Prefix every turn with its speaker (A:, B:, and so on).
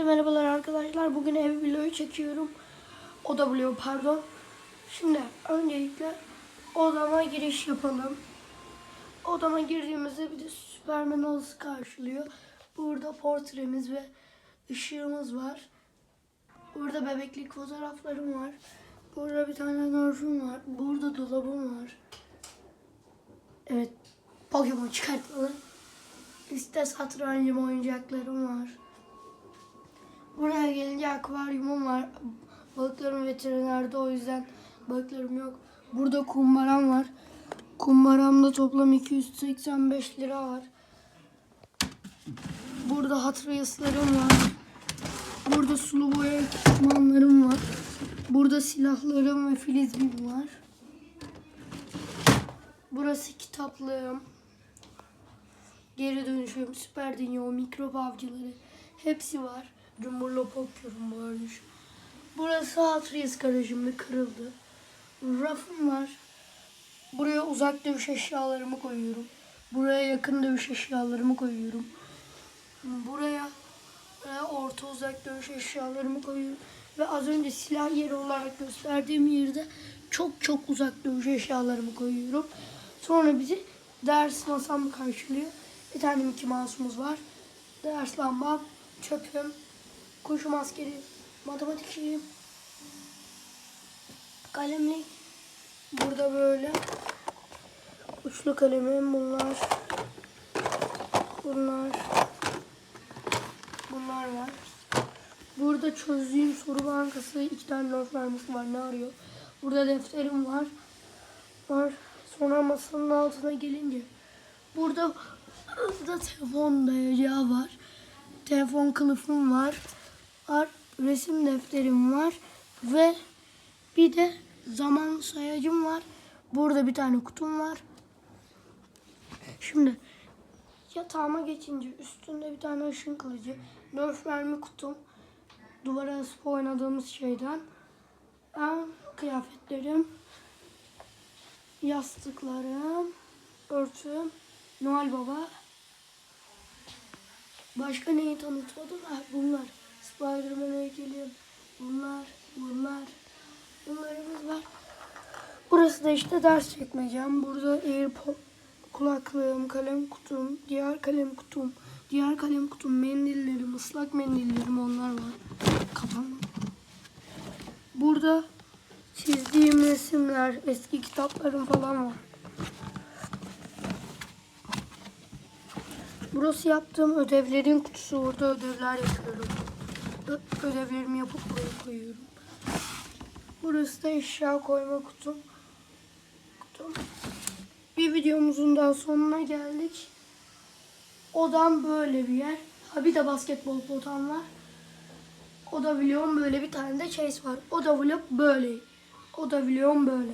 A: Hepinize merhabalar arkadaşlar. Bugün ev vlogu çekiyorum. Oda vlogu pardon. Şimdi öncelikle odama giriş yapalım. Odama girdiğimizde bir de Superman odası karşılıyor. Burada portremiz ve ışığımız var. Burada bebeklik fotoğraflarım var. Burada bir tane nerfim var. Burada dolabım var. Evet. Pokemon çıkartmalı. Üstte satrancım oyuncaklarım var. Buraya gelince akvaryumum var. Balıklarım veterinerde o yüzden balıklarım yok. Burada kumbaram var. Kumbaramda toplam 285 lira var. Burada hatriyaslarım var. Burada sulu boya ekipmanlarım var. Burada silahlarım ve filizbim var. Burası kitaplığım. Geri dönüşüm, süper dinyo, mikrop avcıları hepsi var. Cumhurlop okuyorum bu şu. Burası Hatriyes garajım kırıldı. Rafım var. Buraya uzak dövüş eşyalarımı koyuyorum. Buraya yakın dövüş eşyalarımı koyuyorum. Buraya, buraya orta uzak dövüş eşyalarımı koyuyorum. Ve az önce silah yeri olarak gösterdiğim yerde çok çok uzak dövüş eşyalarımı koyuyorum. Sonra bizi ders masam karşılıyor. Bir tane Mickey Mouse'umuz var. Ders lambam, çöpüm, kuşu maskeli, matematikçiyim, kalemlik. Burada böyle uçlu kalemim bunlar. Bunlar. Bunlar var. Burada çözdüğüm soru bankası iki tane not vermesi var. Ne arıyor? Burada defterim var. Var. Sonra masanın altına gelince burada burada telefon dayacağı var. Telefon kılıfım var. Var. Resim defterim var. Ve bir de zaman sayacım var. Burada bir tane kutum var. Şimdi yatağıma geçince üstünde bir tane ışın kılıcı, nerf mermi kutum, duvara asıp oynadığımız şeyden, ben kıyafetlerim, yastıklarım, örtüm, Noel Baba. Başka neyi tanıtmadım? Ha, bunlar. Spider-Man heykelim. Bunlar, bunlar. Bunlarımız var. Burası da işte ders çekmeyeceğim. Burada AirPod kulaklığım, kalem kutum, diğer kalem kutum, diğer kalem kutum, mendillerim, ıslak mendillerim onlar var. Kafam. Burada çizdiğim resimler, eski kitaplarım falan var. Burası yaptığım ödevlerin kutusu. Orada ödevler yapıyorum. Ödevlerimi yapıp buraya koyuyorum. Burası da eşya koyma kutum. kutum. Bir videomuzun daha sonuna geldik. Odam böyle bir yer. Ha bir de basketbol potam var. O da vlogum böyle bir tane de chase var. O da vlog böyle. O da vlogum böyle.